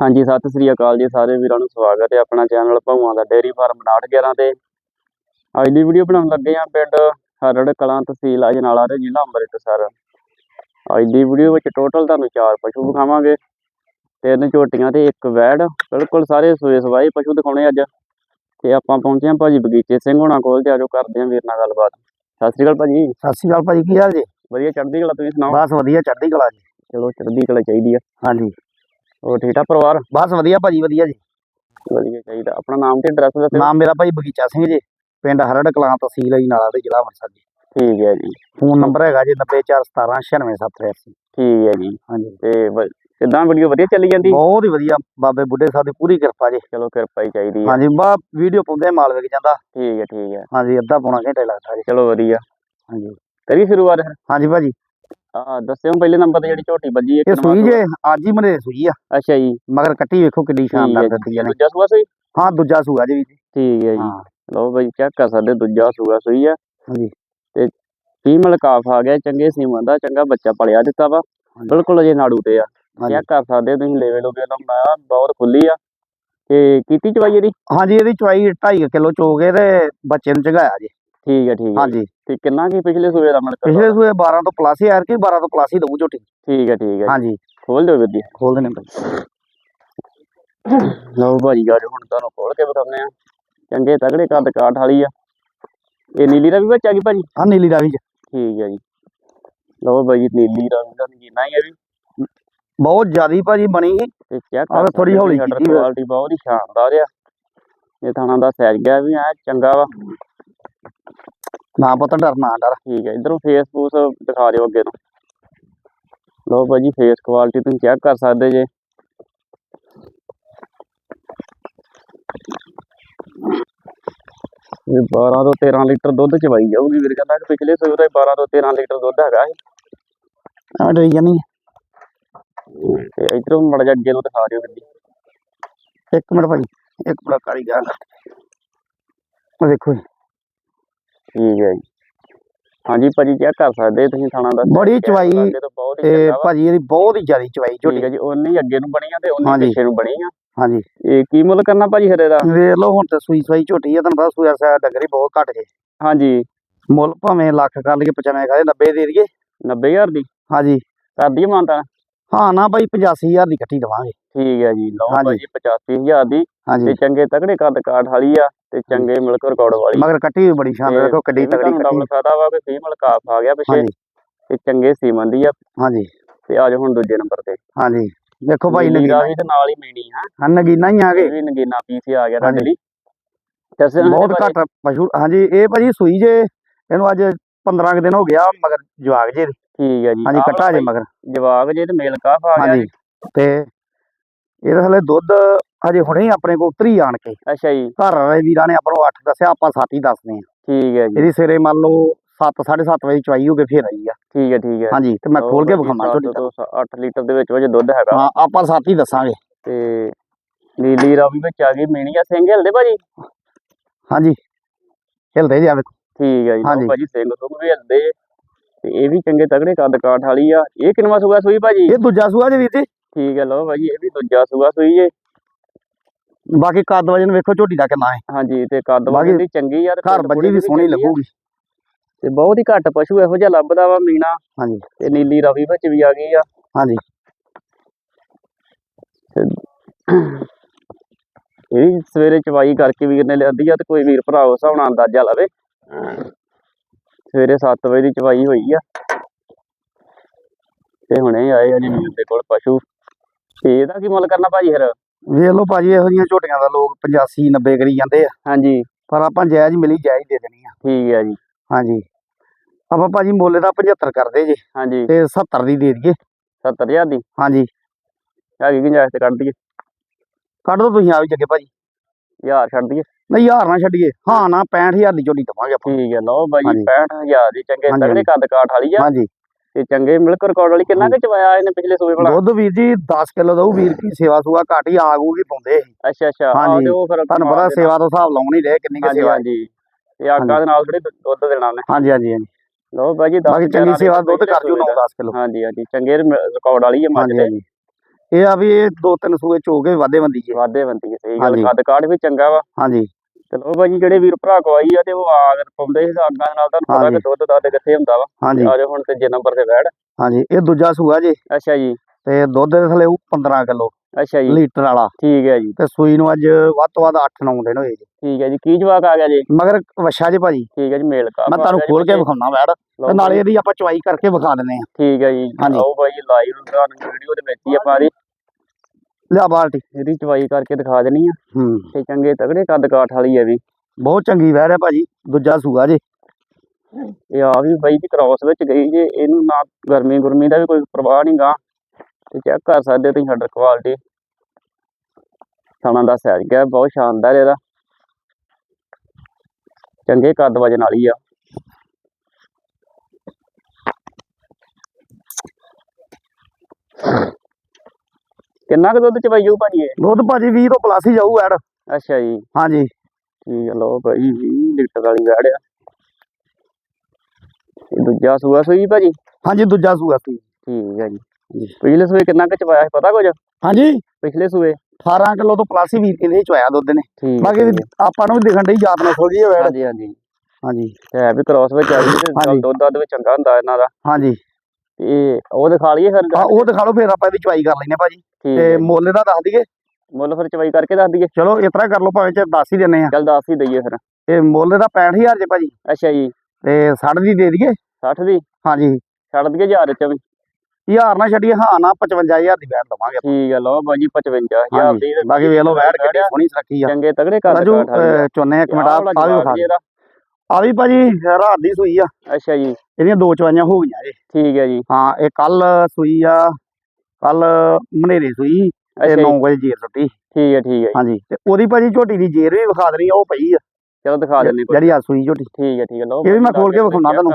ਹਾਂਜੀ ਸਤਿ ਸ੍ਰੀ ਅਕਾਲ ਜੀ ਸਾਰੇ ਵੀਰਾਂ ਨੂੰ ਸਵਾਗਤ ਹੈ ਆਪਣਾ ਚੈਨਲ ਭੌਆਂ ਦਾ ਡੇਅਰੀ ਫਾਰਮ 911 ਤੇ। ਅੱਜ ਦੀ ਵੀਡੀਓ ਬਣਾਉਣ ਲੱਗੇ ਆ ਪਿੰਡ ਹਰੜ ਕਲਾਂ ਤਹਿਸੀਲ ਅਜਨਾਲਾ ਤੇ ਜ਼ਿਲ੍ਹਾ ਅੰਮ੍ਰਿਤਸਰ। ਅੱਜ ਦੀ ਵੀਡੀਓ ਵਿੱਚ ਟੋਟਲ ਤੁਹਾਨੂੰ ਚਾਰ ਪਸ਼ੂ ਵਿਖਾਵਾਂਗੇ ਤਿੰਨ ਝੋਟੀਆਂ ਤੇ ਇੱਕ ਵੈੜ। ਬਿਲਕੁਲ ਸਾਰੇ ਸੂਏ ਸਵਾਏ ਪਸ਼ੂ ਦਿਖਾਉਣੇ ਅੱਜ। ਤੇ ਆਪਾਂ ਪਹੁੰਚੇ ਹਾਂ ਭਾਜੀ ਬਗੀਚੇ ਸਿੰਘ ਹੋਣਾ ਕੋਲ ਤੇ ਆਜੋ ਕਰਦੇ ਹਾਂ ਵੀਰ ਨਾਲ ਗੱਲਬਾਤ। ਸਤਿ ਸ੍ਰੀ ਅਕਾਲ ਭਾਜੀ। ਸਤਿ ਸ਼੍ਰੀ ਅਕਾਲ ਭਾਜੀ ਕੀ ਹਾਲ ਜੀ? ਵਧੀਆ ਚੜ੍ਹਦੀ ਕਲਾ ਤੁਸੀਂ ਸੁਣਾਓ? ਬਸ ਵਧੀਆ ਚੜ੍ਹਦੀ ਕਲਾ ਜੀ। ਚਲੋ ਚੜ੍ਹਦੀ ਕਲਾ ਚਾਹੀਦੀ ਆ। ਹਾਂਜੀ। ਹੋਰ ਠੀਕ ਠਾਕ ਪਰਿਵਾਰ? ਬਸ ਵਧੀਆ ਭਾਜੀ ਵਧੀਆ ਜੀ। ਵਧੀਆ ਚਾਹੀਦਾ। ਆਪਣਾ ਨਾਮ ਤੇ ਐਡਰੈਸ ਦੱਸਿਓ ਨਾਮ ਮੇਰਾ ਭਾਈ ਬਗੀਚਾ ਸਿੰਘ ਜੀ ਪਿੰਡ ਹਰੜ ਕਲਾਂ ਤਹਿਸੀਲ ਅਜਨਾਲਾ ਤੇ ਜ਼ਿਲ੍ਹਾ ਅੰਮ੍ਰਿਤਸਰ ਜੀ। ਠੀਕ ਹੈ ਜੀ। ਫੋਨ ਨੰਬਰ ਹੈਗਾ ਜੀ 90417 ਠੀਕ ਹੈ ਜੀ। ਹਾਂਜੀ। ਤੇ ਕਿੱਦਾਂ ਵੀਡੀਓ ਵਧੀਆ ਚੱਲੀ ਜਾਂਦੀ? ਬਹੁਤ ਹੀ ਵਧੀਆ। ਬਾਬੇ ਬੁੱਢੇ ਸਾਹਿਬ ਦੀ ਪੂਰੀ ਕਿਰਪਾ ਜੀ। ਚਲੋ ਕਿਰਪਾ ਹੀ ਚਾਹੀਦੀ ਹੈ। ਹਾਂਜੀ ਬਾ ਵੀਡੀਓ ਪਾਉਂਦੇ ਮਾਲ ਵਿਕ ਜਾਂਦਾ। ਠੀਕ ਹੈ ਠੀਕ ਹੈ। ਹਾਂਜੀ ਅੱਧਾ ਪੌਣਾ ਘੰਟਾ ਲੱਗਦਾ ਜੀ। ਚਲੋ ਵਧੀਆ। ਹਾਂਜੀ। ਕਰੀਏ ਸ਼ੁਰੂਆਤ ਹਾਂਜੀ ਭਾਜੀ। ਆ ਦੱਸਿਓ ਪਹਿਲੇ ਨੰਬਰ ਤੇ ਜਿਹੜੀ ਝੋਟੀ ਵੱਜੀ ਹੈ ਇਹ ਕਿੰਨਵਾਂ ਸੂਈ ਸੂਆ? ਜੇ ਅੱਜ ਹੀ ਮਰੇ ਸੂਈ ਆ। ਅੱਛਾ ਜੀ। ਮਗਰ ਕੱਟੀ ਵੇਖੋ ਕਿੱਡੀ ਠੀਕ ਸ਼ਾਨਦਾਰ ਹੈ ਦਿੱਤੀ ਆ ਨੇ ਦੂਜਾ ਸੂਆ ਸਹੀ? ਹਾਂ ਦੂਜਾ ਸੂਆ ਜੀ ਵੀਰ ਜੀ। ਠੀਕ ਹੈ ਜੀ। ਹਾਂ। ਲਓ ਬਈ ਚੈੱਕ ਕਰ ਸਕਦੇ ਦੂਜਾ ਸੂਆ ਸੂਈ ਆ। ਹਾਂਜੀ। ਤੇ ਫੀਮੇਲ ਕਾਫ ਆ ਗਿਆ ਚੰਗੇ ਸੀਮਨ ਦਾ ਚੰਗਾ ਬੱਚਾ ਪਲਿਆ ਦਿੱਤਾ ਵਾ। ਬਿਲਕੁਲ ਅਜੇ ਨਾੜੂ ਤੇ ਆ। ਚੈੱਕ ਕਰ ਸਕਦੇ ਤੁਸੀਂ ਲੈਵਲ ਲੋਗੇ ਬਣਾਇਆ ਬਹੁਤ ਖੁੱਲੀ ਆ। ਤੇ ਕੀਤੀ ਚਵਾਈ ਇਹਦੀ? ਹਾਂਜੀ ਇਹਦੀ ਚਵਾਈ 2.5 ਕਿਲੋ ਚੋਗੇ ਤੇ ਬੱਚੇ ਨੂੰ ਚਗਾਇਆ ਜੀ। ਠੀਕ ਹੈ ਠੀਕ ਹੈ। ਹਾਂਜੀ। ਤੇ ਕਿੰਨਾ ਕੀ ਪਿਛਲੇ ਸੂਏ ਦਾ ਮਿਲ ਪਿਛਲੇ ਸੂਏ 12 ਤੋਂ ਪਲੱਸ ਹੀ ਆਰ ਕੇ 12 ਤੋਂ ਪਲੱਸ ਹੀ ਦਊ ਝੋਟੀ। ਠੀਕ ਹੈ ਠੀਕ ਹੈ। ਹਾਂਜੀ। ਖੋਲ ਦਿਓ ਵੀਰ ਜੀ। ਖੋਲ ਦੇਣੇ ਭਾਈ। ਲਓ ਭਾਜੀ ਅੱਜ ਹੁਣ ਤੁਹਾਨੂੰ ਖੋਲ ਕੇ ਵਿਖਾਉਂਦੇ ਆ ਚੰਗੇ ਤਗੜੇ ਕੱਦ ਕਾਠ ਵਾਲੀ ਆ। ਇਹ ਨੀਲੀ ਦਾ ਵੀ ਬੱਚਾ ਕੀ ਭਾਜੀ? ਆ ਨੀਲੀ ਰਾਵੀ ਚ। ਠੀਕ ਹੈ ਜੀ। ਲਓ ਭਾਜੀ ਨੀਲੀ ਰੰਗ ਦਾ ਨਗੀਨਾ ਹੀ ਆ ਵੀ। ਬਹੁਤ ਜ਼ਿਆਦੀ ਭਾਜੀ ਬਣੀ ਸੀ। ਤੇ ਚੈੱਕ ਥੋੜ੍ਹੀ ਹੌਲੀ ਕੀਤੀ ਆ। ਕੁਆਲਿਟੀ ਬਹੁਤ ਹੀ ਸ਼ਾਨਦਾਰ ਆ। ਇਹ ਥਾਣਾ ਦਾ ਸੈਜ ਗਿਆ ਵੀ ਆ ਚੰਗਾ ਵਾ। ਨਾ ਪਤਾ ਡਰ ਨਾ ਡਰ। ਠੀਕ ਹੈ ਇਧਰੋਂ ਫੇਸ ਫੂਸ ਦਿਖਾ ਦਿਓ ਅੱਗੇ ਤੋਂ। ਲਓ ਭਾਜੀ ਫੇਸ ਕੁਆਲਿਟੀ ਤੁਸੀਂ ਚੈੱਕ ਕਰ ਸਕਦੇ ਜੇ। ਇਹ 12 ਤੋਂ 13 ਲੀਟਰ ਦੁੱਧ ਚਵਾਈ ਜਾਊਗੀ ਵੀਰ ਕਹਿੰਦਾ ਕਿ ਪਿਛਲੇ ਸੂਏ ਦਾ 12 ਤੋਂ 13 ਲੀਟਰ ਦੁੱਧ ਹੈਗਾ ਇਹ। ਐਵੇਂ ਡਰੀ ਜਾਨੀ ਤੇ ਇਧਰੋਂ ਮੜ ਜਾ ਅੱਗੇ ਨੂੰ ਦਿਖਾ ਦਿਓ ਗੱਡੀ। ਇੱਕ ਮਿੰਟ ਭਾਜੀ ਇੱਕ ਮਿੰਟ ਕਾਰੀ ਗਿਆ ਉਹ ਦੇਖੋ ਜੀ, ਠੀਕ ਹੈ ਜੀ। ਹਾਂਜੀ ਭਾਜੀ ਚੈੱਕ ਕਰ ਸਕਦੇ? ਤੁਸੀਂ ਥਾਣਾ ਦਾ ਬੜੀ ਚਵਾਈ ਤੋਂ ਭਾਜੀ ਇਹਦੀ ਬਹੁਤ ਹੀ ਜ਼ਿਆਦੀ ਚਵਾਈ ਠੀਕ ਝੋਟੀ। ਹੈ ਜੀ ਉਨੀ ਅੱਗੇ ਨੂੰ ਬਣੀ ਆ ਤੇ ਉਨੀ ਹਾਂਜੀ। ਪਿੱਛੇ ਨੂੰ ਬਣੀ ਆ। ਹਾਂਜੀ। ਇਹ ਕੀ ਮੁੱਲ ਕਰਨਾ ਭਾਜੀ ਹਰੇ ਦਾ ਵੇਖ ਲਓ ਹੁਣ ਤੇ ਸੂਈ ਸਵਾਈ ਝੋਟੀ ਆ ਤੁਹਾਨੂੰ ਪਤਾ ਸੂਆ ਸਾ ਡੰਗਰੀ ਬਹੁਤ ਘੱਟ ਜੇ। ਹਾਂਜੀ। ਮੁੱਲ ਭਾਵੇਂ ਲੱਖ ਕਰ ਲਈਏ 95 ਕਰੇ 90 ਦੇ ਦਈਏ। 90000 ਦੀ? ਹਾਂਜੀ। ਕਰ ਦਈਏ ਮਾਨਤਾ ਹਾਂ ਨਾ ਭਾਈ 85000 ਦੀ ਇਕੱਠੀ ਦਵਾਂਗੇ। ਠੀਕ ਹੈ ਜੀ ਲਓ। ਭਾਜੀ 85000 ਦੀ। ਤੇ ਚੰਗੇ ਤਗੜੇ ਕੱਦ ਕਾਠ ਵਾਲੀ ਆ। ਤੇ ਚੰਗੇ ਮਿਲਕ ਰਿਕਾਰਡ ਵਾਲੀ। ਮਗਰ ਕੱਟੀ ਵੀ ਬੜੀ ਸ਼ਾਨਦਾਰ ਦੇਖੋ ਕਿੱਡੀ ਤਗੜੀ ਕੱਟੀ। ਡਬਲ ਫਾਦਾ ਵਾ ਕਿ ਫੀਮੇਲ ਕਾਫ ਆ ਗਿਆ ਪਿੱਛੇ। ਤੇ ਚੰਗੇ ਸੀਮਨ ਦੀ ਆ। ਹਾਂਜੀ। ਤੇ ਅੱਜ ਹੁਣ ਦੂਜੇ ਨੰਬਰ ਤੇ। ਹਾਂਜੀ। ਦੇਖੋ ਭਾਈ ਨਗੀਨਾ ਰਾਵੀ ਤੇ ਨਾਲ ਹੀ ਮੀਣੀ ਆ। ਹਾਂ ਨਗੀਨਾ ਹੀ ਆ ਗਏ ਵੀ ਨਗੀਨਾ ਪੀਸ ਆ ਗਿਆ। ਤੁਹਾਡੇ ਲਈ। ਬਹੁਤ। ਘੱਟ ਪਸ਼ੂ ਹਾਂਜੀ ਇਹ ਭਾਜੀ ਸੂਈ ਜੇ ਇਹਨੂੰ ਅੱਜ 15 ਕੁ ਦਿਨ ਹੋ ਗਿਆ ਮਗਰ ਜਵਾਗ ਜੇ। ਠੀਕ ਹੈ ਜੀ। ਹਾਂਜੀ ਕੱਟਾ ਜੇ ਮਗਰ। ਜਵਾਗ ਜੇ ਤੇ ਮੇਲ ਕਾਫ ਆ ਗਿਆ ਤੇ ਇਹਦਾ ਹਲੇ ਦੁੱਧ ਹਜੇ ਹੁਣੇ ਆਪਣੇ ਕੋਲ ਉਤਰੀ ਆਣ ਕੇ। ਅੱਛਾ ਜੀ। ਘਰ ਵਾਲੇ ਵੀਰਾਂ ਨੇ ਆਪਾਂ ਨੂੰ 8 ਦੱਸਿਆ ਆਪਾਂ 7 ਹੀ ਦੱਸਦੇ ਆ ਠੀਕ ਹੈ ਜੀ। ਇਹਦੀ ਸਵੇਰੇ ਮੰਨ ਲਓ 7 7:30 ਵਜੇ ਚਵਾਈ ਹੋ ਕੇ ਫੇਰ ਆਈ ਆ। ਠੀਕ ਹੈ ਠੀਕ ਹੈ। ਹਾਂਜੀ ਤੇ ਮੈਂ ਖੋਲ ਕੇ ਵਿਖਾਵਾਂ ਝੋਟੀ ਤੋਂ 8 ਲੀਟਰ ਦੇ ਵਿੱਚ ਵਿੱਚ ਦੁੱਧ ਹੈਗਾ। ਹਾਂ ਆਪਾਂ 7 ਹੀ ਦੱਸਾਂਗੇ। ਤੇ ਨੀਲੀ ਰਾਵੀ ਵਿੱਚ ਆ ਗਈ ਮੀਣੀ ਆ ਸਿੰਘ ਹਿਲਦੇ ਭਾਜੀ? ਹਾਂਜੀ ਹਿਲਦੇ ਜਾ ਵੇਖੋ। ਠੀਕ ਹੈ ਜੀ। ਭਾਜੀ ਸਿੰਘ ਸੁੰਘ ਵੀ ਹਿਲਦੇ। ਤੇ ਇਹ ਵੀ ਚੰਗੇ ਤਗੜੇ ਕੱਦ ਕਾਠ ਵਾਲੀ ਆ। ਇਹ ਕਿੰਨਵਾ ਸੂਆ ਸੂਈ ਭਾਜੀ? ਇਹ ਦੂਜਾ ਸੂਆ ਜੇ ਵੀਰ ਜੀ। ਠੀਕ ਹੈ ਲਓ ਭਾਜੀ ਇਹ ਵੀ ਦੂਜਾ ਸੂਆ ਸੂਈ ਏ। ਬਾਕੀ ਕੱਦ ਵਜਨ ਵੇਖੋ ਝੋਟੀ ਦਾ ਕਿੰਨਾ ਹੈ ਹਾਂਜੀ ਤੇ ਕੱਦ ਵਾਲੀ ਦੀ ਚੰਗੀ ਆ ਤੇ ਘਰ ਬੱਜੀ ਵੀ ਸੋਹਣੀ। ਲੱਗੂਗੀ। ਤੇ ਬਹੁਤ ਹੀ ਘੱਟ ਪਸ਼ੂ ਇਹੋ ਜਿਹਾ ਲੱਭਦਾ ਵਾ ਮੀਣਾ। ਹਾਂਜੀ। ਤੇ ਨੀਲੀ ਰਾਵੀ ਵਿੱਚ ਵੀ ਆ ਗਈ ਆ। ਹਾਂਜੀ। ਇਹ ਸਵੇਰੇ ਚਵਾਈ ਕਰਕੇ ਵੀਰ ਨੇ ਲਿਆਂਦੀ ਆ ਤੇ ਕੋਈ ਵੀਰ ਭਰਾ ਉਸ ਹਿਸਾਬ ਨਾਲ ਅੰਦਾਜ਼ਾ ਲਾਵੇ। ਸਵੇਰੇ 7 ਵਜੇ ਦੀ ਚਵਾਈ ਹੋਈ ਆ। ਤੇ ਹੁਣੇ ਆਏ ਆ ਜੀ ਵੀਰ ਦੇ ਕੋਲ ਪਸ਼ੂ। ਇਹਦਾ ਕੀ ਮੁੱਲ ਕਰਨਾ ਭਾਜੀ ਫਿਰ? ਵੇਖ ਲਓ ਭਾਜੀ ਇਹੋ ਜਿਹੀਆਂ ਝੋਟੀਆਂ ਦਾ ਲੋਕ 85 90 ਕਰੀ ਜਾਂਦੇ ਆ। ਹਾਂਜੀ। ਪਰ ਆਪਾਂ ਜਾਇਜ਼ ਮਿਲੀ ਜਾਇਜ਼ ਦੇ ਦੇਣੀ ਆ। ਠੀਕ ਹੈ ਜੀ। ਹਾਂਜੀ। ਆਪਾਂ ਭਾਜੀ ਮੁੱਲ ਦਾ 75 ਕਰਦੇ ਜੇ ਹਾਂਜੀ। ਤੇ 70 ਦੀ ਦੇ ਦਈਏ। 70000 ਦੀ? ਹਾਂਜੀ। ਹੈਗੀ ਗੁੰਜਾਇਸ਼ ਤੇ ਕੱਢ ਦਈਏ? ਕੱਢ ਦੋ ਤੁਸੀਂ ਆ ਵੀ ਜੱਗੇ ਭਾਜੀ। ਹਜ਼ਾਰ ਛੱਡ ਦਈਏ। ਨਹੀਂ ਯਾਰ ਨਾ ਛੱਡੀਏ। ਹਾਂ ਨਾ 65000 ਦੀ ਝੋਟੀ ਦਵਾਂਗੇ ਆਪਾਂ। ਠੀਕ ਹੈ ਲਓ ਭਾਜੀ ਹਾਂਜੀ। 65000 ਦੀ ਚੰਗੇ ਤਗੜੇ ਕੱਦ ਕਾਠ ਵਾਲੀ ਆ। ਹਾਂਜੀ। ਤੇ ਚੰਗੇ ਮਿਲਕ ਰਿਕਾਰਡ ਵਾਲੀ ਕਿੰਨਾ ਕੁ ਚਵਾਇਆ ਇਹਨੇ ਪਿਛਲੇ ਸੂਏ ਭਲਾ ਦੁੱਧ ਵੀਰ ਜੀ 10 ਕਿਲੋ ਦਊ ਵੀਰ ਕੀ ਸੇਵਾ ਸੂਆ ਘੱਟ ਹੀ ਆਗੂਗੀ ਪਾਉਂਦੇ ਸੀ। ਅੱਛਾ ਅੱਛਾ। ਹਾਂਜੀ, ਤੇ ਉਹ ਫਿਰ ਤੁਹਾਨੂੰ ਪਤਾ ਸੇਵਾ ਤੋਂ ਹਿਸਾਬ ਲਾਉਣ ਹੀ ਰਹੇ ਕਿੰਨੀ ਕੁ ਸੇਵਾ। ਹਾਂਜੀ। ਤੇ ਆਗਾ ਦੇ ਨਾਲ ਥੋੜੀ ਦੁੱਧ ਦੇਣਾ ਉਹਨੇ। ਹਾਂਜੀ ਹਾਂਜੀ ਹਾਂਜੀ। ਲਓ ਭਾਜੀ ਦਸ ਬਾਕੀ ਚੰਗੀ ਸੇਵਾ ਦੁੱਧ ਕਰ ਜੂ ਪਿਛਲੇ 9-10 ਕਿਲੋ। ਹਾਂਜੀ ਹਾਂਜੀ। ਚੰਗੇ ਰਿਕਾਰਡ ਵਾਲੀ ਹੈ ਮੱਝ ਦੇ ਇਹ ਆ ਵੀ ਇਹ ਦੋ ਤਿੰਨ ਸੂਏ ਚੋ ਕੇ ਵਾਧੇ ਬੰਦੀ ਜੀ ਵਾਧੇ ਬੰਦੀ ਹੈ ਸਹੀ ਗੱਲ। ਕੱਦ ਕਾਠ ਵੀ ਚੰਗਾ ਵਾ। ਹਾਂਜੀ। ਚਲੋ ਭਾਜੀ ਜਿਹੜੇ ਵੀਰ ਭਰਾ ਕਵਾਈ ਆ ਤੇ ਉਹ ਆਗਰ ਪਾਉਂਦੇ ਸੀ ਦੇ ਨਾਲ ਤੁਹਾਨੂੰ ਪਤਾ। ਕਿ ਦੁੱਧ ਦੱਧ ਕਿੱਥੇ ਹੁੰਦਾ ਵਾ। ਹਾਂਜੀ। ਆ ਜਾਓ ਹੁਣ ਤੇ ਜੇ ਨੰਬਰ ਤੇ ਬੈਠ। ਹਾਂਜੀ ਇਹ ਦੂਜਾ ਸੂਆ ਜੀ। ਅੱਛਾ ਜੀ। ਤੇ ਦੁੱਧ ਦੇ ਥਲੇ 15 ਕਿਲੋ ਅੱਛਾ ਜੀ। ਲੀਟਰ ਵਾਲਾ। ਠੀਕ ਹੈ ਜੀ। ਤੇ ਸੂਈ ਨੂੰ ਅੱਜ ਵੱਧ ਤੋਂ ਵੱਧ 8-9 ਦਿਨ ਹੋਏ ਜੀ। ਠੀਕ ਹੈ ਜੀ। ਕੀ ਜਵਾਕ ਆ ਗਿਆ ਜੀ? ਮਗਰ ਵਛਾ ਜੀ ਭਾਜੀ। ਠੀਕ ਹੈ ਜੀ ਮੇਲ ਕਾ ਮੈਂ ਤੁਹਾਨੂੰ ਖੋਲ ਕੇ ਵਿਖਾਉਣਾ ਵੈੜ ਤੇ ਨਾਲੇ ਇਹਦੀ ਆਪਾਂ ਚਵਾਈ ਕਰਕੇ ਵਿਖਾ ਦਿੰਦੇ ਆ ਠੀਕ ਹੈ ਜੀ। ਹਾਂਜੀ। ਆਓ ਭਾਈ ਲਾਈਵ ਤੁਹਾਨੂੰ ਵੀਡੀਓ ਦੇ ਵਿੱਚ ਹੀ ਆਪਾਂ ਇਹਦੀ ਲਿਆ ਬਾਲਟੀ ਇਹਦੀ ਚਵਾਈ ਕਰਕੇ ਦਿਖਾ ਦੇਣੀ ਆ। ਹੂੰ। ਤੇ ਚੰਗੇ ਤਗੜੇ ਕੱਦ ਕਾਠ ਵਾਲੀ ਹੈ ਵੀ। ਬਹੁਤ ਚੰਗੀ ਵੈੜ ਹੈ ਭਾਜੀ ਦੂਜਾ ਸੂਆ ਜੀ। ਇਹ ਆ ਵੀ ਬਾਈ ਦੀ ਕ੍ਰਾਸ ਵਿੱਚ ਗਈ ਜੇ ਇਹਨੂੰ ਨਾ ਗਰਮੀ ਗੁਰਮੀ ਦਾ ਵੀ ਕੋਈ ਪ੍ਰਵਾਹ ਨਹੀਂ ਗਾ। ਤੇ ਚੈੱਕ ਕਰ ਸਕਦੇ ਤੁਸੀਂ ਹੱਡਰ ਕੁਆਲਿਟੀ ਥਾਣਾ ਦਾ ਸੈਜ ਗਿਆ ਬਹੁਤ ਸ਼ਾਨਦਾਰ ਇਹਦਾ। ਚੰਗੇ ਕੱਦ ਵਜਨ ਵਾਲੀ ਆ। ਕਿੰਨਾ ਕੁ ਦੁੱਧ ਚ ਪਾਈਓ ਭਾਜੀ ਇਹ? ਦੁੱਧ ਭਾਜੀ 20 ਤੋਂ ਪਲੱਸ ਹੀ ਜਾਊ ਵੈੜ ਅੱਛਾ ਜੀ। ਹਾਂਜੀ। ਠੀਕ ਆ ਲਓ ਭਾਈ 20 ਲੀਟਰ ਵਾਲੀ ਗਾੜ ਆ। ਇਹ ਦੂਜਾ ਸੂਆ ਸੂਈ ਭਾਜੀ? ਹਾਂਜੀ ਦੂਜਾ ਸੂਆ ਸੂਈ। ਠੀਕ ਹੈ ਜੀ। ਪਿਛਲੇ ਸੂਏ ਕਿੰਨਾ ਕੁ ਚਵਾਇਆ ਸੀ ਪਤਾ ਕੁਝ? ਹਾਂਜੀ। ਪਿਛਲੇ ਸੂਏ? 18 ਕਿਲੋ ਤੋਂ ਪਲੱਸ ਹੀ ਵੀਰ ਕਹਿੰਦੇ ਚੋਇਆ ਦੁੱਧ ਨੇ। ਬਾਕੀ ਆਪਾਂ ਨੂੰ ਵੀ ਦਿਖਣ ਡਈ ਯਾਦ ਨਾ ਸੋਝੀ ਵੈੜ ਹਾਂਜੀ ਹਾਂਜੀ। ਹਾਂਜੀ। ਹੈ ਵੀ ਕ੍ਰਾਸ ਵਿੱਚ ਆ ਗਈ। ਦੁੱਧ ਦੱਧ ਵੀ ਚੰਗਾ ਹੁੰਦਾ ਇਹਨਾਂ ਦਾ। ਹਾਂਜੀ। ਤੇ ਉਹ ਦਿਖਾ ਲਈਏ ਫਿਰ ਹਾਂ ਉਹ ਦਿਖਾ ਲਓ ਫਿਰ ਆਪਾਂ ਇਹਦੀ ਚਵਾਈ ਕਰ ਲੈਨੇ ਭਾਜੀ। ਠੀਕ ਤੇ ਹੈ। ਮੁੱਲ ਦਾ ਦੱਸ ਦਈਏ। ਮੁੱਲ ਫਿਰ ਚਵਾਈ ਕਰਕੇ ਦੱਸ ਦਈਏ। ਚਲੋ ਇਸ ਤਰ੍ਹਾਂ ਕਰ ਲਓ ਭਾਵੇਂ ਚ ਦੱਸ ਹੀ ਦਿੰਨੇ ਆ ਚੱਲ ਦੱਸ ਹੀ ਦਈਏ ਫਿਰ। ਇਹ ਮੁੱਲ ਦਾ 65000 ਜੇ ਭਾਜੀ। ਅੱਛਾ ਜੀ। ਤੇ 60 ਦੀ ਦੇ ਦਈਏ। 60 ਦੀ? ਹਾਂਜੀ। ਛੱਡ ਦਈਏ ਹਜ਼ਾਰ ਚ ਵੀ? ਹਜ਼ਾਰ ਨਾ ਛੱਡੀਏ ਹਾਂ ਨਾ 55000 ਦੀ ਵੈਟ ਦਵਾਂਗੇ ਠੀਕ ਹੈ ਲਓ ਬਾਜੀ 55000 ਹਾਂਜੀ। ਦੀ। ਤੇ ਬਾਕੀ ਵੇਖ ਲਓ ਵੈਟ ਵੈੜ ਕਿੱਡੀ ਆ। ਸੋਹਣੀ ਸੁਰੱਖੀ ਆ। ਚੰਗੇ ਤਗੜੇ ਚੁੰਨੇ ਇੱਕ ਮਿੰਟ ਆ ਵੀ ਵਿਖਾ। ਇਹਦਾ। ਆ ਵੀ ਭਾਜੀ ਰਾਤ ਦੀ ਸੂਈ ਆ। ਅੱਛਾ ਜੀ। ਇਹਦੀਆਂ ਦੋ ਚਵਾਈਆਂ ਹੋ ਗਈਆਂ ਜੀ ਠੀਕ ਹੈ ਜੀ। ਹਾਂ ਇਹ ਕੱਲ ਸੂਈ ਆ ਕੱਲ ਮਨੇਰੇ ਸੂਈ ਤੇ ਅੱਛਾ 9 ਜੀ ਵਜੇ ਜੇਰ ਸੁੱਟੀ। ਠੀਕ ਹੈ ਠੀਕ ਹੈ। ਹਾਂਜੀ ਤੇ ਉਹਦੀ ਭਾਜੀ ਝੋਟੀ ਦੀ ਜੇਰ ਵੀ ਵਿਖਾ ਦੇਣੀ ਆ, ਉਹ ਪਈ ਆ। ਚਲੋ ਦਿਖਾ ਕੋਈ ਜਿਹੜੀ ਆ ਸੂਈ ਝੋਟੀ। ਠੀਕ ਹੈ ਠੀਕ ਹੈ। ਲਓ ਇਹ ਵੀ ਮੈਂ ਖੋਲ ਕੇ ਵਿਖਾਉਣਾ ਤੁਹਾਨੂੰ।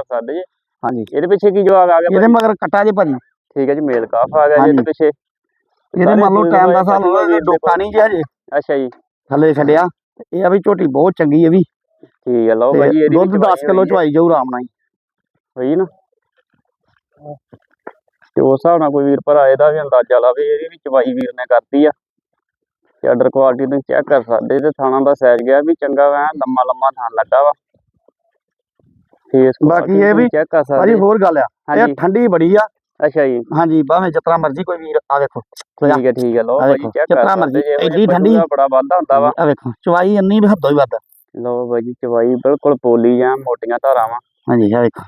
ਹਾਂਜੀ। ਇਹਦੇ ਪਿੱਛੇ ਕੀ ਜਵਾਬ ਆ ਗਿਆ ਇਹਦੇ? ਮਗਰ ਕੱਟਾ ਜੇ ਭਾਜੀ। ਠੀਕ ਹੈ ਜੀ ਮੇਲ ਕਾਫ ਆ ਗਿਆ। ਇਹਦੇ ਪਿੱਛੇ। ਇਹਦੇ ਮੰਨ ਲਓ ਟਾਈਮ ਦਾ ਸਾਲ ਡੋਕਾ ਨਹੀਂ ਜੀ ਹਜੇ। ਅੱਛਾ ਜੀ। ਥੱਲੇ ਛੱਡਿਆ। ਇਹ ਆ ਵੀ ਝੋਟੀ ਬਹੁਤ ਚੰਗੀ ਹੈ ਵੀ। ਠੀਕ ਹੈ ਲਓ ਭਾਜੀ ਇਹਦੀ ਦੁੱਧ ਵੀ 10 ਕਿਲੋ ਚਵਾਈ ਜਾਊ ਆਰਾਮ ਨਾਲ। ਹੋਈ ਨਾ? ਤੇ ਉਸ ਹਿਸਾਬ ਨਾਲ ਕੋਈ ਵੀਰ ਭਰਾ ਇਹਦਾ ਵੀ ਅੰਦਾਜ਼ਾ ਲਾਵੇ ਇਹਦੀ ਵੀ ਚਵਾਈ ਵੀਰ ਨੇ ਕਰਤੀ ਆ। ਤੇ ਆਰਡਰ ਕੁਆਲਿਟੀ ਤੁਸੀਂ ਚੈੱਕ ਕਰ ਸਕਦੇ ਤੇ ਥਾਣਾ ਦਾ ਸਾਈਜ਼ ਗਿਆ ਵੀ ਚੰਗਾ ਵਾ ਲੰਮਾ ਲੰਮਾ ਥਾਣ ਲੱਗਾ ਵਾ। ਫੇਸ ਬਾਕੀ ਇਹ ਵੀ ਚੈੱਕ ਕਰ ਸਕਦੇ ਭਾਜੀ ਹੋਰ ਗੱਲ ਆ ਇਹ ਠੰਡੀ ਬੜੀ ਆ। ਅੱਛਾ ਜੀ। ਹਾਂਜੀ ਭਾਵੇਂ ਜਿਤਨਾ ਮਰਜ਼ੀ ਕੋਈ ਵੀਰ ਆ ਦੇਖੋ ਠੀਕ ਹੈ ਠੀਕ ਹੈ ਆਹ ਭਾਜੀ ਚੈੱਕ ਕਰ ਜਿਤਨਾ ਮਰਜ਼ੀ, ਐਡੀ ਠੰਡੀ। ਬੜਾ ਵਾਧਾ ਹੁੰਦਾ ਵਾ। ਆ ਵੇਖੋ ਚਵਾਈ ਇੰਨੀ ਵੀ ਹੱਦੋਂ ਹੀ ਵੱਧ ਲਓ ਭਾਜੀ ਚਵਾਈ ਬਿਲਕੁਲ ਪੋਲੀ ਜਾਂ ਮੋਟੀਆਂ ਧਾਰਾਂ ਵਾ। ਹਾਂਜੀ ਵੇਖੋ।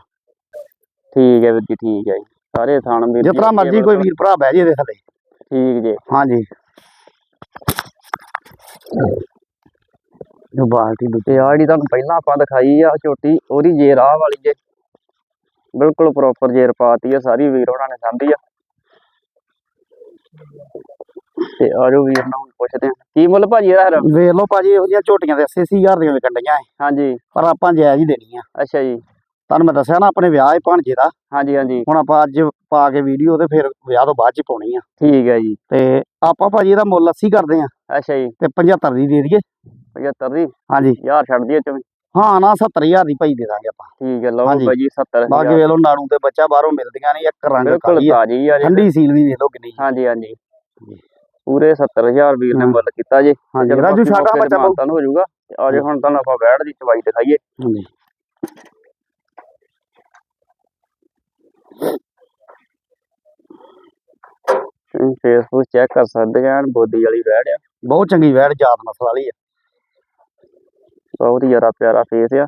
ਠੀਕ ਹੈ ਵੀਰ ਜੀ ਠੀਕ ਹੈ ਜੀ। ਸਾਰੇ ਥਾਣ ਵੀਰ ਜੀ ਜਿਤਨਾ ਮਰਜ਼ੀ ਕੋਈ ਵੀਰ ਭਰਾ ਬਹਿ ਜੇ ਇਹਦੇ ਥੱਲੇ। ਠੀਕ ਜੇ। ਹਾਂਜੀ। ਜੋ ਬਾਲਟੀ ਦੁੱਧ ਤੇ ਆਹ ਜਿਹੜੀ ਤੁਹਾਨੂੰ ਪਹਿਲਾਂ ਆਪਾਂ ਦਿਖਾਈ ਆ ਝੋਟੀ ਉਹਦੀ ਜੇਰ ਆਹ ਵਾਲੀ ਜੇ। ਬਿਲਕੁਲ ਪ੍ਰੋਪਰ ਜੇਰ ਪਾਤੀ ਆ ਸਾਰੀ ਵੀਰ ਉਹਨਾਂ ਨੇ ਸਾਂਭੀ ਆ। ਤੇ ਆਜੋ ਵੀਰ ਨਾਲ ਹੁਣ ਪੁੱਛਦੇ ਆ ਕੀ ਮੁੱਲ ਭਾਜੀ ਇਹਦਾ ਫਿਰ? ਵੇਖ ਲਓ ਭਾਜੀ ਇਹੋ ਜਿਹੀਆਂ ਝੋਟੀਆਂ ਦੇ 80000 ਦੀਆਂ ਵਿਕਣ ਡਈਆਂ ਏ ਹਾਂਜੀ। ਪਰ ਆਪਾਂ ਜਾਇਜ਼ ਹੀ ਦੇਣੀ ਆ ਅੱਛਾ ਜੀ। ਤੁਹਾਨੂੰ ਮੈਂ ਦੱਸਿਆ ਨਾ ਆਪਣੇ ਵਿਆਹ ਹੈ ਭਾਣਜੇ ਦਾ। ਹਾਂਜੀ ਹਾਂਜੀ। ਹੁਣ ਆਪਾਂ ਅੱਜ ਪਾ ਕੇ ਵੀਡੀਓ ਤੇ ਫਿਰ ਵਿਆਹ ਤੋਂ ਬਾਅਦ ਚ ਹੀ ਪਾਉਣੀ ਆ। ਠੀਕ ਹੈ ਜੀ। ਤੇ ਆਪਾਂ ਭਾਜੀ ਇਹਦਾ ਮੁੱਲ 80 ਕਰਦੇ ਆ ਅੱਛਾ ਜੀ। ਤੇ 75 ਦੀ ਦੇ ਦਈਏ। 75 ਦੀ? ਹਾਂਜੀ। ਯਾਰ ਛੱਡ ਦਈਏ ਚੋਂ ਹਾਂ ਨਾ 70000 ਦੀ ਭਾਈ ਦੇ ਦਾਂਗੇ ਆਪਾਂ। ਠੀਕ ਹੈ ਲਓ। ਭਾਜੀ 70 ਬਾਕੀ ਵੇਖ ਲਓ ਨਾੜੂ ਤੇ ਬੱਚਾ ਬਾਹਰੋਂ ਮਿਲਦੀਆਂ ਨਹੀਂ ਇੱਕ ਰੰਗ ਕਾਲੀ ਆ। ਆ ਠੰਡੀ ਸੀਲ ਵੀ ਵੇਖ ਲਓ ਕਿੰਨੀ। ਹਾਂਜੀ। ਹਾਂਜੀ। ਪੂਰੇ 70000 ਵੀਰ ਨੇ ਹਾਂ। ਮੁੱਲ ਕੀਤਾ ਜੀ। ਹਾਂਜੀ ਚਲੋ ਰਾਜੂ ਬਾਕੀ ਛਾਟਾ ਮੌਕੇ ਤੇ ਬੱਚਾ ਬਹੁ ਮਾਨਤਾਨ ਹੋ ਜਾਊਗਾ। ਤੇ ਆਜੋ ਹੁਣ ਤੁਹਾਨੂੰ ਆਪਾਂ ਬੈੜ ਦੀ ਚਵਾਈ ਦਿਖਾਈਏ। ਹਾਂਜੀ ਤੁਸੀਂ ਫੇਸਬੁੱਕ ਚੈੱਕ ਕਰ ਸਕਦੇ ਆ ਬੋਦੀ ਵਾਲੀ ਬੈੜ ਆ। ਬਹੁਤ ਚੰਗੀ ਵੈੜ ਜਾਤ ਨਸਲ ਵਾਲੀ ਆ। ਬਹੁਤ ਹੀ ਜ਼ਿਆਦਾ ਪਿਆਰਾ ਫੇਸ ਆ।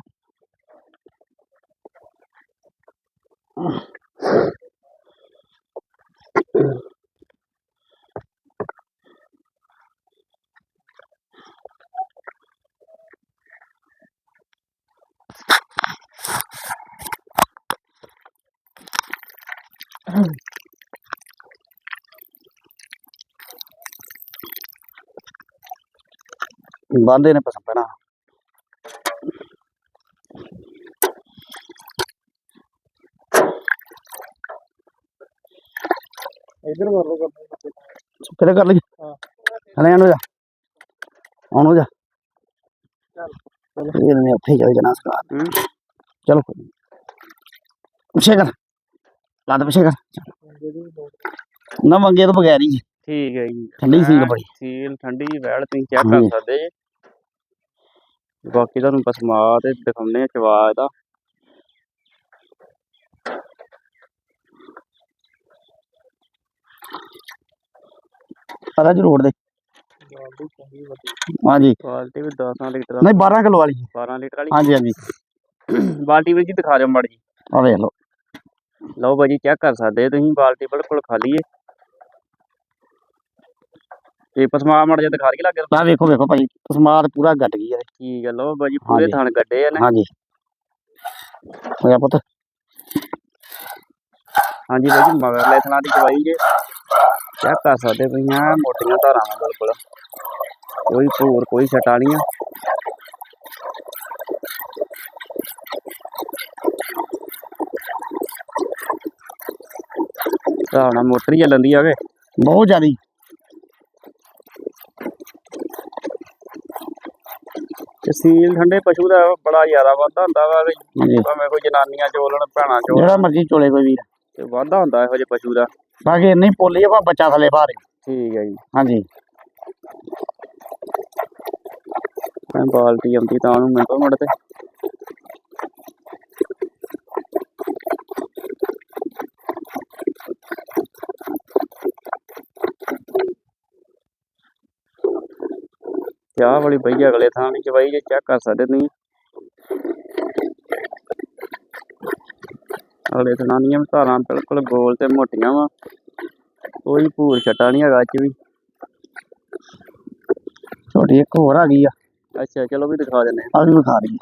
ਬਾਂਦੇ ਨੇ ਪਸੰਦ ਪੈਣਾ ਇਧਰ ਮਾਰ ਲਓ ਕਿਹੜੇ ਕਰ ਲਈ ਹਾਂ। ਹਲੇ ਆਣੋ ਜਾ। ਆਣੋ ਜਾ। ਇਹ ਨੇ ਉੱਥੇ ਜਾਈ ਜਨਾ ਸਕਾਰ। ਚਲੋ। ਪਿੱਛੇ ਕਰ। ਲਾ ਦੇ ਪਿੱਛੇ ਕਰ। ਚੱਲ। ਨਾ ਮੰਗੇ ਤੋਂ ਬਗੈਰ ਠੀਕ ਹੈ ਜੀ। ਠੰਡੀ ਸੀਲ ਬੜੀ। ਸੀਲ ਠੰਡੀ ਵੈੜ ਤੁਸੀਂ ਚੈੱਕ ਕਰ। ਸਕਦੇ। ਜੇ ਬਾਕੀ ਤੁਹਾਨੂੰ ਪਸਮਾ ਤੇ ਦਿਖਾਉਂਦੇ ਆ ਚਵਾ ਇਹਦਾ ਸਾਰਾ ਜਰੂਰ ਦੇ ਹਾਂਜੀ ਕੁਆਲਿਟੀ ਵੀ 10 ਲੀਟਰ ਨਹੀਂ 12 ਕਿਲੋ ਵਾਲੀ 12 ਲੀਟਰ ਵਾਲੀ ਹਾਂਜੀ ਹਾਂਜੀ ਬਾਲਟੀ ਵਿੱਚ ਹੀ ਦਿਖਾ ਦਿਓ ਮਾੜੀ ਜੀ ਆ ਵੇਖ ਲਓ ਲਓ ਬਾਜੀ ਚੈੱਕ ਕਰ ਸਕਦੇ ਹੋ ਤੁਸੀਂ ਬਾਲਟੀ ਬਿਲਕੁਲ ਖਾਲੀ ਹੈ ਤੇ ਪਸਮਾ ਮੜ ਜਾ ਦਿਖਾ ਕੇ ਲੱਗੇ ਆ ਵੇਖੋ ਵੇਖੋ ਭਾਈ ਸਮਾਦ ਪੂਰਾ ਗੱਟ ਗਈ ਹੈ ਠੀਕ ਹੈ ਲਓ ਬਾਜੀ ਪੂਰੇ ਹਾਂਜੀ। ਥਣ ਗੱਡੇ ਆ ਨੇ। ਹਾਂਜੀ। ਹੋਇਆ ਪੁੱਤ। ਹਾਂਜੀ ਬਾਜੀ ਮਗਰਲੇ ਥਣਾ ਦੀ ਚਵਾਈ ਜੇ। ਚੈੱਕ ਕਰ ਸਕਦੇ ਪਈਆਂ ਮੋਟੀਆਂ ਧਾਰਾਂ ਵਾਂ ਬਿਲਕੁਲ। ਕੋਈ ਭੂਰ ਕੋਈ ਛਟਾ ਨਹੀਂ ਆ ਨਾਲ ਮੋਟਰ ਹੀ ਚੱਲਣ ਦੀ ਆਵੇ ਬਹੁਤ ਜ਼ਿਆਦੀ। ਤੇ ਸੀਲ ਠੰਡੇ ਪਸ਼ੂ ਦਾ ਬੜਾ ਜ਼ਿਆਦਾ ਵਾਧਾ ਹੁੰਦਾ ਵਾ ਵੀ ਹਾਂਜੀ। ਭਾਵੇਂ ਕੋਈ ਜਨਾਨੀਆਂ ਚੋਲਣ ਭੈਣਾਂ ਚੋਲਣ। ਜਿਹੜਾ ਮਰਜ਼ੀ ਚੋਲੇ ਕੋਈ ਵੀਰ। ਤੇ ਵਾਧਾ ਹੁੰਦਾ ਇਹੋ ਜਿਹੇ ਪਸ਼ੂ ਦਾ। ਬਾਕੀ ਨਹੀਂ ਪੋਲੀ ਆਪਾਂ ਬੱਚਾ ਥੱਲੇ ਬਾਹਰ ਠੀਕ ਹੈ ਜੀ। ਹਾਂਜੀ। ਮੈਂ ਬਾਲਟੀ ਆਉਂਦੀ ਤਾਂ ਉਹਨੂੰ ਮਿੰਟੋ ਮਿੰਟ ਤੇ। ਚਾਹ ਵਾਲੀ ਪਈ ਆ ਅਗਲੇ ਥਾਂ ਦੀ ਚਵਾਈ ਜੇ ਚੈੱਕ ਕਰ ਸਕਦੇ ਤੁਸੀਂ। ਅਗਲੇ ਥਾਂ ਦੀਆਂ ਧਾਰਾਂ ਬਿਲਕੁਲ ਗੋਲ ਤੇ ਮੋਟੀਆਂ ਵਾ। ਕੋਈ ਭੂਰ ਛਟਾ ਨਹੀਂ ਹੈਗਾ 'ਚ ਵੀ। ਛੋਟੀ ਇੱਕ ਹੋਰ ਆ ਗਈ ਆ। ਅੱਛਾ ਚਲੋ ਵੀ ਦਿਖਾ ਦਿੰਦੇ ਆ ਵੀ ਵਿਖਾ ਰਹੀ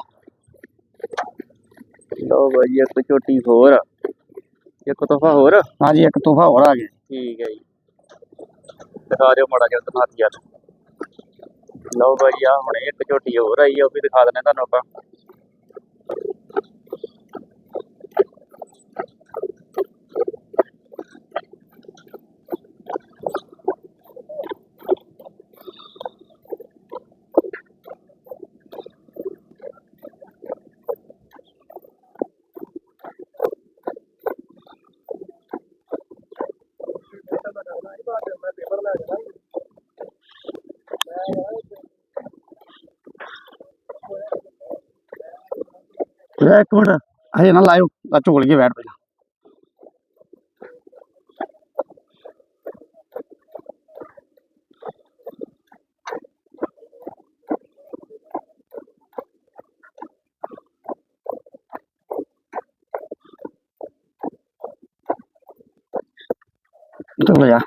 ਲਓ ਬਾਈ ਇੱਕ ਝੋਟੀ ਹੋਰ ਇੱਕ ਤੋਹਫਾ ਹੋਰ ਹਾਂਜੀ ਇੱਕ ਤੋਹਫਾ ਹੋਰ ਆ ਗਿਆ। ਠੀਕ ਹੈ ਜੀ। ਦਿਖਾ ਦਿਓ ਮਾੜਾ ਜਿਹਾ ਤੁਹਾਨੂੰ ਹੱਥ ਯਾਰ ਲਓ ਬਾਈ ਆ ਹੁਣ ਇੱਕ ਝੋਟੀ ਹੋਰ ਆਈ ਆ, ਉਹ ਵੀ ਦਿਖਾ ਦਿੰਦੇ ਤੁਹਾਨੂੰ ਆਪਾਂ। ਲੈ ਇੱਕ ਮਿੰਟ ਹਜੇ ਨਾ ਲਾਇਓ ਆ ਝੋਲ ਕੇ ਬੈਠ ਪਹਿਲਾਂ ਚਲੋ ਜਾ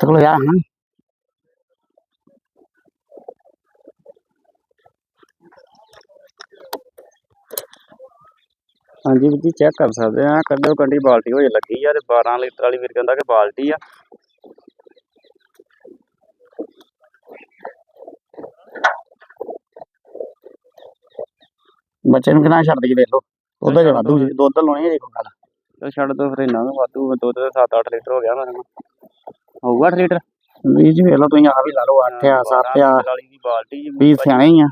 ਕੋਲ ਜਾ ਹਾਂ ਹਾਂਜੀ ਵੀਰ ਜੀ ਚੈੱਕ ਕਰ ਸਕਦੇ ਆ ਕੱਢੋ ਕੰਡੀ ਬਾਲਟੀ ਹੋਏ ਲੱਗੀ ਆ ਤੇ 12 ਲੀਟਰ ਵਾਲੀ ਵੀਰ ਕਹਿੰਦਾ ਕਿ ਬਾਲਟੀ ਆ। ਬੱਚੇ ਨੂੰ ਕਿੰਨਾ ਛੱਡ ਦੇ ਵੇਖ ਲਓ। ਦੁੱਧ ਜੇ ਵਾਧੂ ਦੁੱਧ ਲਾਉਣੀ ਹੈ ਜੀ ਕੋਈ ਗੱਲ। ਛੱਡ ਦੋ ਫਿਰ ਇਹਨਾਂ ਨੂੰ ਵਾਧੂ। ਦੁੱਧ ਤੇ 7-8 ਲੀਟਰ ਹੋ ਗਿਆ ਮੇਰੇ ਹੋਊਗਾ 8 ਲੀਟਰ ਜੀ ਵੇਖ ਲਓ ਤੁਸੀਂ ਆ ਵੀ ਲਾ ਲਓ 8 ਆ 7 ਆ। ਵਾਲੀ ਦੀ ਬਾਲਟੀ ਜੀ ਵੀਰ ਸਿਆਣੇ ਹੀ ਆ।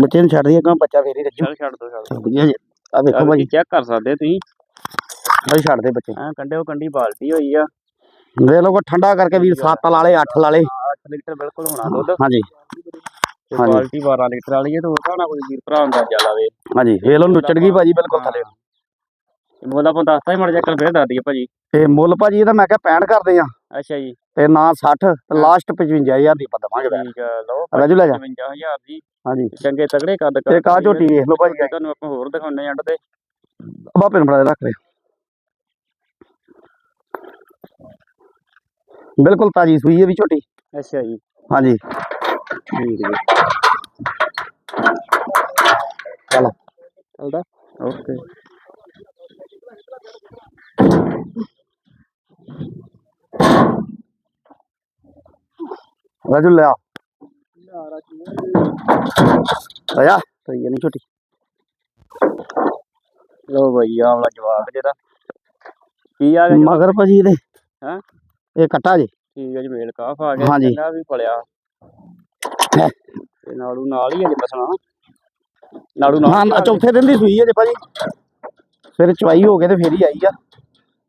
ਬੱਚੇ ਨੂੰ ਛੱਡ ਦਈਏ ਕਿਉਂ ਬੱਚਾ ਫੇਰ ਹੀ ਰੱਜੂ। ਚੱਲ ਛੱਡ ਦੋ ਛੱਡ ਵਧੀਆ ਜੀ। ਆ ਵੇਖੋ ਭਾਜੀ। ਚੈੱਕ ਕਰ ਸਕਦੇ ਤੁਸੀਂ। ਭਾਈ ਛੱਡ ਦੇ ਬੱਚੇ। ਹਾਂ ਕੰਡੇ ਉਹ ਕੰਡੀ ਬਾਲਟੀ ਹੋਈ ਆ। ਵੇਖ ਲਓ ਕੋ ਠੰਡਾ ਕਰਕੇ ਵੀਰ 7 ਲਾ ਲੇ 8 ਲਾ ਲੇ 8 ਲੀਟਰ ਬਿਲਕੁਲ ਹੋਣਾ ਦੁੱਧ। ਹਾਂਜੀ ਤੇ ਹਾਂਜੀ। ਬਾਲਟੀ 12 ਲੀਟਰ ਵਾਲੀ ਹੈ ਤੇ ਹੋਰ ਭਾਣਾ ਕੋਈ ਵੀਰ ਭਰਾ ਅੰਦਾਜ਼ਾ ਲਾਵੇ ਹਾਂਜੀ ਵੇਖ ਲਓ ਨੁੱਚੜ ਗਈ ਭਾਜੀ ਬਿਲਕੁਲ ਥੱਲੇ। ਮੁੱਲ ਆਪਾਂ ਦੱਸਤਾ ਹੀ ਮੜ ਜਾ ਕਰ ਫੇਰ ਦੱਸ ਦਈਏ ਭਾਜੀ। ਤੇ ਮੁੱਲ ਭਾਜੀ ਇਹਦਾ ਮੈਂ ਕਿਹਾ 65 ਕਰਦੇ ਆ ਅੱਛਾ ਜੀ। ਤੇ ਨਾ 60 ਤੇ ਲਾਸਟ 55000 ਦੀ ਆਪਾਂ ਦਵਾਂਗੇ ਠੀਕ ਆ ਲਓ ਰਾਜੂ ਲੈ ਜਾ। 55000 ਦੀ। ਹਾਂਜੀ। ਚੰਗੇ ਤਗੜੇ ਕੱਦ ਤੇ ਕਾ ਝੋਟੀ ਵੇਖ ਲਓ ਭਾਜੀ। ਤੁਹਾਨੂੰ ਆਪਾਂ ਹੋਰ ਦਿਖਾਉਂਦੇ ਆਂ ਐਂਡ ਤੇ। ਬਾਪੇ ਨੂੰ ਫੜਾ ਦੇ ਰੱਖ ਲੈ ਬਿਲਕੁਲ ਤਾਜੀ ਸੂਈ ਹੈ ਵੀ ਝੋਟੀ। ਅੱਛਾ ਜੀ। ਹਾਂਜੀ। ਠੀਕ ਚਲੋ। ਚੱਲਦਾ। ਓਕੇ। ਰਾਜੂ ਲੈ ਆ ਆਇਆ? ਸਹੀ ਨਹੀਂ ਛੋਟੀ। ਲੋ ਬਈ ਆਹ ਵਾਲਾ ਜਵਾਬ ਜਿਹੜਾ। ਕੀ ਆ ਗਿਆ? ਮਗਰ ਭਾਜੀ ਇਹਦੇ। ਹੈਂ? ਇਹ ਕੱਟਾ ਜੀ। ਠੀਕ ਹੈ ਜੀ ਮੇਲ ਕਾਫ ਆ ਗਿਆ। ਚੰਗਾ ਵੀ ਫਲਿਆ ਤੇ ਨਾੜੂ ਨਾਲ ਹੀ ਅਜੇ ਬਸਣਾ। ਨਾਲ ਹਾਂ ਆ ਚੌਥੇ ਦਿਨ ਦੀ ਸੂਈ ਹੈ ਜੀ ਭਾਜੀ। ਫਿਰ ਚਵਾਈ ਹੋ ਕੇ ਤੇ ਫੇਰ ਹੀ ਆਈ ਆ।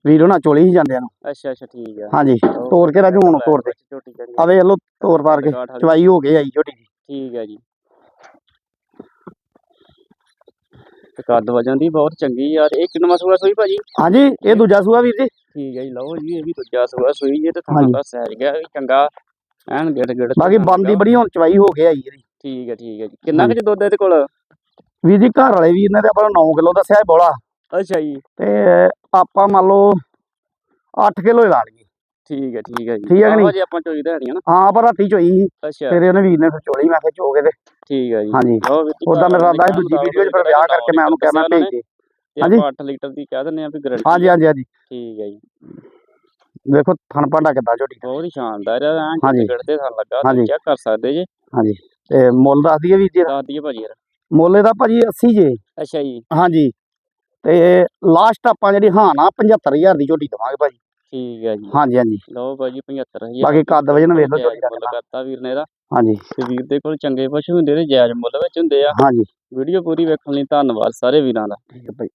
ਵੀਰ ਉਹਨਾਂ ਚੋਲੀ ਹੀ ਜਾਂਦਿਆਂ ਨੂੰ। ਅੱਛਾ ਅੱਛਾ ਠੀਕ ਆ। ਹਾਂਜੀ ਤੋੜ ਕੇ ਰਾਜੂ ਹੁਣ ਤੋੜ ਦੇ। ਝੋਟੀ ਚੰਗੀ ਆਵੇ ਲੋ ਤੋੜ ਪਾਰ ਕੇ। ਚਵਾਈ ਹੋ ਕੇ ਆਈ ਝੋਟੀ ਦੀ। ਠੀਕ ਹੈ ਜੀ। ਤੇ ਕੱਦ ਵਜਨ ਦੀ ਬਹੁਤ ਚੰਗੀ ਯਾਰ ਇਹ ਕਿੰਨਾ ਸੂਆ ਸੂਈ ਭਾਜੀ? ਹਾਂਜੀ ਇਹ ਦੂਜਾ ਸੂਆ ਵੀਰ ਜੀ। ਠੀਕ ਹੈ ਜੀ ਲਓ ਜੀ ਇਹ ਵੀ ਦੂਜਾ ਸੂਆ ਸੂਈ ਜੇ ਤੇ। ਤੁਹਾਨੂੰ ਸਹਿਜ ਗਿਆ ਵੀ ਚੰਗਾ। ਐਨ ਗਿੜ ਗਿੜ ਬਾਕੀ ਬੰਦੀ। ਬੜੀ ਹੁਣ ਚਵਾਈ ਹੋ ਕੇ ਆਈ ਇਹਦੀ। ਠੀਕ ਹੈ ਠੀਕ ਹੈ ਜੀ। ਕਿੰਨਾ ਕੁ ਦੁੱਧ ਇਹਦੇ ਕੋਲ? ਵੀਰ ਜੀ ਘਰ ਵਾਲੇ ਵੀਰ ਨੇ ਤੇ ਆਪਾਂ ਨੂੰ 9 ਕਿਲੋ ਦੱਸਿਆ ਬੋਲਾ। ਅੱਛਾ ਜੀ। ਤੇ ਆਪਾਂ ਮੰਨ ਲਓ 8 ਕਿਲੋ ਹੀ ਲਾ ਲਈਏ। ਠੀਕ ਹੈ ਠੀਕ ਹੈ ਜੀ। ਠੀਕ ਹੈ ਨਹੀਂ? ਜੀ ਆਪਾਂ ਚੋਈ ਦੇਣੀਆਂ ਨਾ। ਹਾਂ ਪਰ ਰਾਤੀ ਚੋਈ ਸੀ। ਅੱਛਾ। ਫਿਰ ਉਹਨੇ ਵੀਰ ਨੇ ਫਿਰ ਚੋਲੀ ਮੈਂ ਫਿਰ ਚੋ ਕੇ ਤੇ। ਠੀਕ ਹੈ ਜੀ। ਹਾਂਜੀ। ਉਦਾਂ ਮੇਰਾ ਰਾਦਾ ਸੀ ਦੂਜੀ ਕਹਿਣ ਵੀਡੀਓ 'ਚ ਫਿਰ ਵਿਆਹ ਕਰਕੇ ਮੈਂ ਉਹਨੂੰ ਕਿਹਾ ਮੈਂ ਦੱਸਿਆ ਭੇਜ ਦੇ ਹਾਂਜੀ। ਆਪਾਂ 8 ਲੀਟਰ ਦੀ ਕਹਿ ਦਿੰਦੇ ਆ ਵੀ ਗਾਰੰਟੀ ਹਾਂਜੀ ਹਾਂਜੀ ਹਾਂਜੀ। ਠੀਕ ਹੈ ਜੀ। ਵੇਖੋ ਥਣ ਭਾਂਡਾ ਕਿੱਦਾਂ ਝੋਟੀ। ਬਹੁਤ ਹੀ ਸ਼ਾਨਦਾਰ ਆ ਹਾਂਜੀ। ਗਿੜ ਤੇ ਸਾਨੂੰ ਲੱਗਾ ਚੈੱਕ ਕਰ ਸਕਦੇ ਜੇ। ਹਾਂਜੀ। ਤੇ ਮੁੱਲ ਦੱਸ ਦਈਏ ਵੀਰ ਜੀ। ਦੱਸ ਦਈਏ ਭਾਜੀ ਯਾਰ ਮੁੱਲ ਇਹਦਾ ਭਾਜੀ 80 ਜੇ। ਅੱਛਾ ਜੀ। ਹਾਂਜੀ। ਤੇ ਲਾਸਟ ਆਪਾਂ ਜਿਹੜੀ ਹਾਂ ਨਾ 75000 ਦੀ ਝੋਟੀ ਦਵਾਂਗੇ ਭਾਜੀ। ਠੀਕ ਹੈ ਜੀ। ਹਾਂਜੀ ਹਾਂਜੀ। ਲਓ ਭਾਜੀ 75000 ਬਾਕੀ ਕੱਦ ਵਜਨ ਵੇਖ ਲਓ ਝੋਟੀ ਦਾ। ਕਰਤਾ ਵੀਰ ਨੇ ਇਹਦਾ। ਹਾਂਜੀ। ਤੇ ਵੀਰ ਦੇ ਕੋਲ ਚੰਗੇ ਪਸ਼ੂ ਹੁੰਦੇ ਨੇ ਜਾਇਜ਼ ਮੁੱਲ ਵਿੱਚ ਹੁੰਦੇ ਆ। ਹਾਂਜੀ। ਵੀਡੀਓ ਪੂਰੀ ਵੇਖਣ ਲਈ ਧੰਨਵਾਦ ਸਾਰੇ ਵੀਰਾਂ ਦਾ। ਠੀਕ ਹੈ ਭਾਈ।